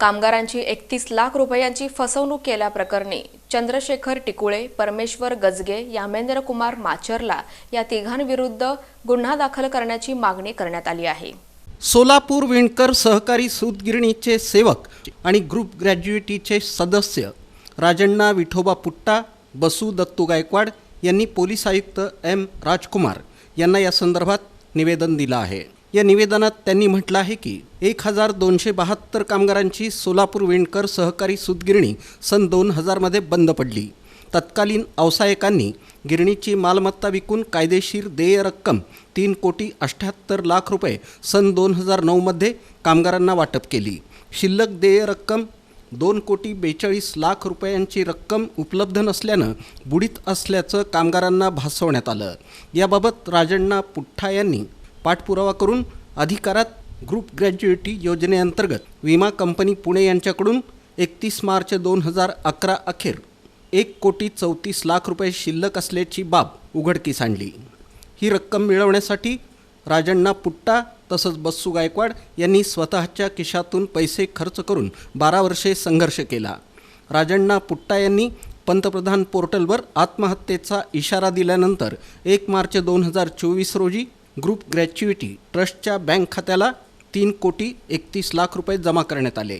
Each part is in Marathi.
कामगारांची एकतीस लाख रुपयांची फसवणूक केल्याप्रकरणी चंद्रशेखर टिकुळे परमेश्वर गजगे यामेंद्र कुमार माचरला या तिघांविरुद्ध गुन्हा दाखल करण्याची मागणी करण्यात आली आहे. सोलापूर विणकर सहकारी सूतगिरणीचे सेवक आणि ग्रुप ग्रॅज्युएटीचे सदस्य राजण्णा विठोबा पुट्टा बसू दत्तू गायकवाड यांनी पोलीस आयुक्त एम राजकुमार यांना या संदर्भात निवेदन दिलं आहे. या निवेदनात त्यांनी म्हटलं आहे की एक हजार दोनशे बहात्तर कामगारांची सोलापूर विणकर सहकारी सूतगिरणी सन दोन हजारमध्ये बंद पडली. तत्कालीन अवसायकांनी गिरणीची मालमत्ता विकून कायदेशीर देय रक्कम तीन कोटी अठ्ठ्याहत्तर लाख रुपये सन दोन हजार नऊमध्ये कामगारांना वाटप केली. शिल्लक देय रक्कम दोन कोटी बेचाळीस लाख रुपयांची रक्कम उपलब्ध नसल्यानं बुडीत असल्याचं कामगारांना भासवण्यात आलं. याबाबत राजण्णा पुठ्ठा यांनी पाठपुरावा करून अधिकारात ग्रुप ग्रॅज्युएटी योजनेअंतर्गत विमा कंपनी पुणे यांच्याकडून एकतीस मार्च दोन हजार अकरा अखेर एक कोटी चौतीस लाख रुपये शिल्लक असल्याची बाब उघडकीस आणली. ही रक्कम मिळवण्यासाठी राजण्णा पुट्टा तसंच बस्सू गायकवाड यांनी स्वतःच्या खिशातून पैसे खर्च करून बारा वर्षे संघर्ष केला. राजण्णा पुट्टा यांनी पंतप्रधान पोर्टलवर आत्महत्येचा इशारा दिल्यानंतर एक मार्च दोन हजार चोवीस रोजी ग्रुप ग्रॅच्युइटी ट्रस्टच्या बँक खात्याला तीन कोटी एकतीस लाख रुपये जमा करण्यात आले.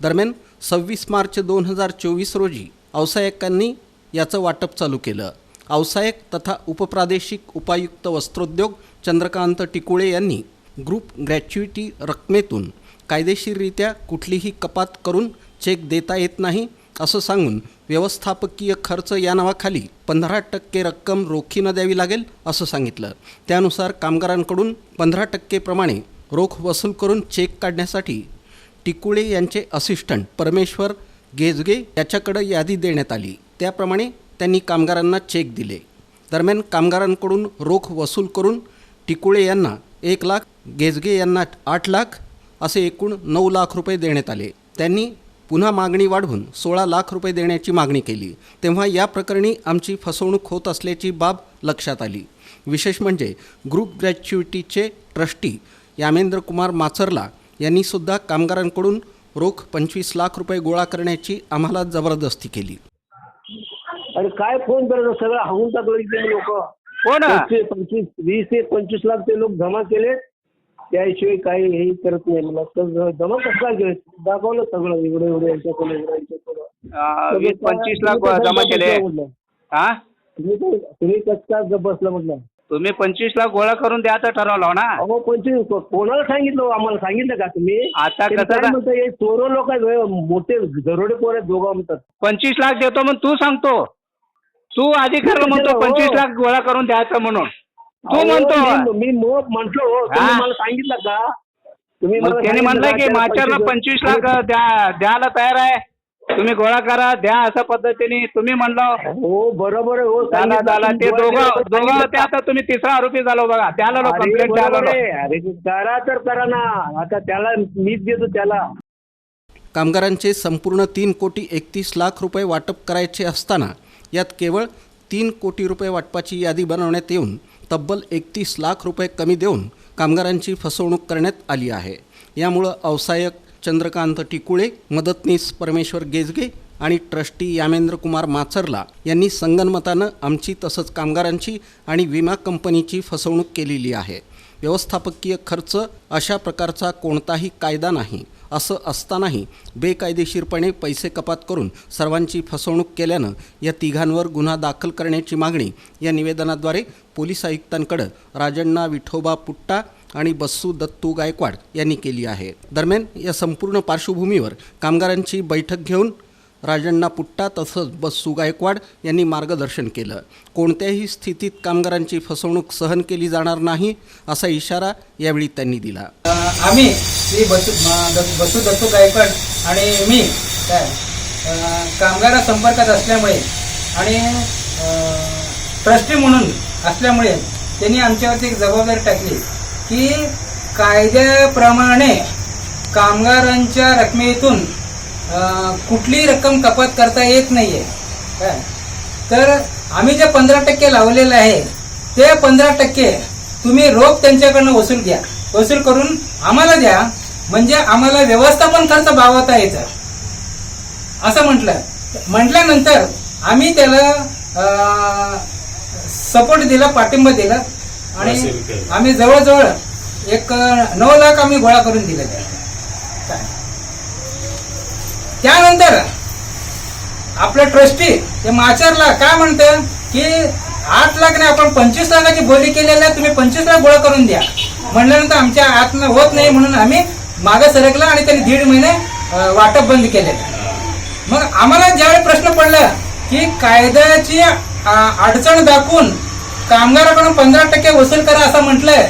दरम्यान सव्वीस मार्च दोन हजार चोवीस रोजी व्यावसायिकांनी याचं वाटप चालू केलं. व्यावसायिक तथा उपप्रादेशिक उपायुक्त वस्त्रोद्योग चंद्रकांत टिकुळे यांनी ग्रुप ग्रॅच्युइटी रकमेतून कायदेशीररित्या कुठलीही कपात करून चेक देता येत नाही असं सांगून व्यवस्थापकीय खर्च या नावाखाली पंधरा टक्के रक्कम रोखीनं द्यावी लागेल असं सांगितलं. त्यानुसार कामगारांकडून पंधरा टक्केप्रमाणे रोख वसूल करून चेक काढण्यासाठी टिकुळे यांचे असिस्टंट परमेश्वर गेजगे याच्याकडं यादी देण्यात आली. त्याप्रमाणे त्यांनी कामगारांना चेक दिले. दरम्यान कामगारांकडून रोख वसूल करून टिकुळे यांना एक लाख गेजगे यांना आठ लाख असे एकूण नऊ लाख रुपये देण्यात आले. त्यांनी पुन्हा मागणी वाढवून सोळा लाख रुपये देण्याची मागणी केली. तेव्हा या प्रकरणी आमची फसवणूक होत असल्याची बाब लक्षात आली. विशेष म्हणजे ग्रुप ग्रॅच्युइटीचे ट्रस्टी यामेंद्र कुमार माचरला यांनी सुद्धा कामगारांकडून रोख पंचवीस लाख रुपये गोळा करण्याची आम्हाला जबरदस्ती केली. अरे काय फोन करायचं सगळं हाऊन टाकलं लोक. हो पंचवीस वीस ते पंचवीस लाख ते लोक जमा केले. त्याशिवाय काही हे करत नाही. मला तर जमा कसला केलं दाखवलं सगळं एवढं एवढं यांच्याकडे एवढं यांच्याकडं वीस पंचवीस लाख जमा केले? हा तुम्ही तुम्ही कसं काय बसला म्हटलं? तुम्ही पंचवीस लाख गोळा करून द्यायचं ठरवलं ना. अहो पंचवीस कोणाला सांगितलं हो? आम्हाला सांगितलं का तुम्ही? आता कसं हे चोर लोक आहेत मोठे दरोडे पोर आहेत दोघं म्हणतात. पंचवीस लाख देतो म्हणून तू सांगतो. तू अधिकार म्हणतो हो. पंचवीस लाख गोळा करून द्यायचं म्हणून. तू म्हणतो मी- म्हंटल तुम्ही? मला सांगितलं का? तुम्ही त्याने म्हणलंय का माचारला पंचवीस द्या? लाख द्या द्यायला तयार आहे. तुम्ही गोळा करा द्या अशा पद्धतीने. तुम्ही म्हणलं. हो बरोबर आहे हो झाला. झाला. ते दोघं दोघं होते आता तुम्ही तिसरा आरोपी झालो बघा. त्याला कंप्लेंट. अरे करा तर करा ना. आता त्याला मीच देतो त्याला. कामगारांचे संपूर्ण तीन कोटी एकतीस लाख रुपये वाटप करायचे असताना यात केवळ तीन कोटी रुपये वाटपाची यादी बनवण्यात येऊन तब्बल एकतीस लाख रुपये कमी देऊन कामगारांची फसवणूक करण्यात आली आहे. यामुळं अवसायक चंद्रकांत टिकुळे मदतनीस परमेश्वर गेजगे आणि ट्रस्टी यामेंद्र कुमार माचरला यांनी संगनमतानं आमची तसंच कामगारांची आणि विमा कंपनीची फसवणूक केलेली आहे. व्यवस्थापकीय खर्च अशा प्रकारचा कोणताही कायदा नाही. असं असतानाही बेकायदेशीरपणे पैसे कपात करून सर्वांची फसवणूक केल्यानं या तिघांवर गुन्हा दाखल करण्याची मागणी या निवेदनाद्वारे पोलीस आयुक्तांकडं राजण्णा विठोबा पुट्टा आणि बस्सू दत्तू गायकवाड यांनी केली आहे. दरम्यान या संपूर्ण पार्श्वभूमीवर कामगारांची बैठक घेऊन राजण्णा पुट्टा तसंच बस्सू गायकवाड यांनी मार्गदर्शन केलं. कोणत्याही स्थितीत कामगारांची फसवणूक सहन केली जाणार नाही असा इशारा यावेळी त्यांनी दिला. आम्ही श्री बसू बसू दत्तू गायकवाड आणि मी काय कामगारा संपर्कात असल्यामुळे आणि ट्रस्टी म्हणून असल्यामुळे त्यांनी आमच्यावरती एक जबाबदारी टाकली की कायद्याप्रमाणे कामगारांच्या रकमेतून कुठलीही रक्कम कपात करता येत नाहीये. काय? तर आम्ही जे पंधरा टक्के लावलेलं आहे ते पंधरा टक्के तुम्ही रोख त्यांच्याकडनं वसूल घ्या. वसूल करून आम्हाला द्या म्हणजे आम्हाला व्यवस्थापन खर्च भागवता येतं असं म्हटलं. म्हटल्यानंतर आम्ही त्याला सपोर्ट दिला पाठिंबा दिला आणि आम्ही जवळजवळ एक नऊ लाख आम्ही गोळा करून दिले. त्यानंतर आपलं ट्रस्टी ते माचारला काय म्हणतं की आठ लाख नाही आपण पंचवीस लाखाची बोली केलेली आहे तुम्ही पंचवीस लाख गोळा करून द्या. म्हणल्यानंतर आमच्या हातनं होत नाही म्हणून आम्ही मागे सरकला आणि त्यांनी दीड महिने वाटप बंद केले मग आम्हाला ज्यावेळी प्रश्न पडला की कायद्याची अडचण दाखवून कामगाराकडून पंधरा टक्के वसूल करा असं म्हटलंय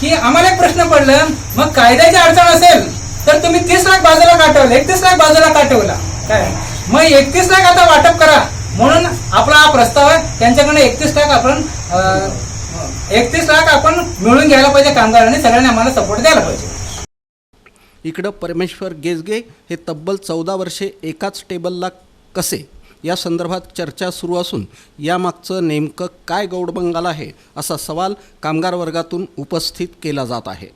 की आम्हाला एक प्रश्न पडला मग कायद्याची अडचण असेल तर तुम्ही तीस लाख बाजूला काटवलं एकतीस लाख बाजूला काटवला. काय? मग एकतीस लाख आता वाटप करा. म्हणून आपला हा प्रस्ताव आहे त्यांच्याकडे एकतीस लाख आपण एकतीस लाख आपण मिळून घ्यायला पाहिजे कामगारांनी सगळ्यांनी आम्हाला सपोर्ट द्यायला पाहिजे. इकडं परमेश्वर गेजगे हे तब्बल चौदा वर्षे एकाच टेबलला कसे? या संदर्भात चर्चा सुरू असून यामागचं नेमकं काय गौडबंगाल आहे असा सवाल कामगार वर्गातून उपस्थित केला जात आहे.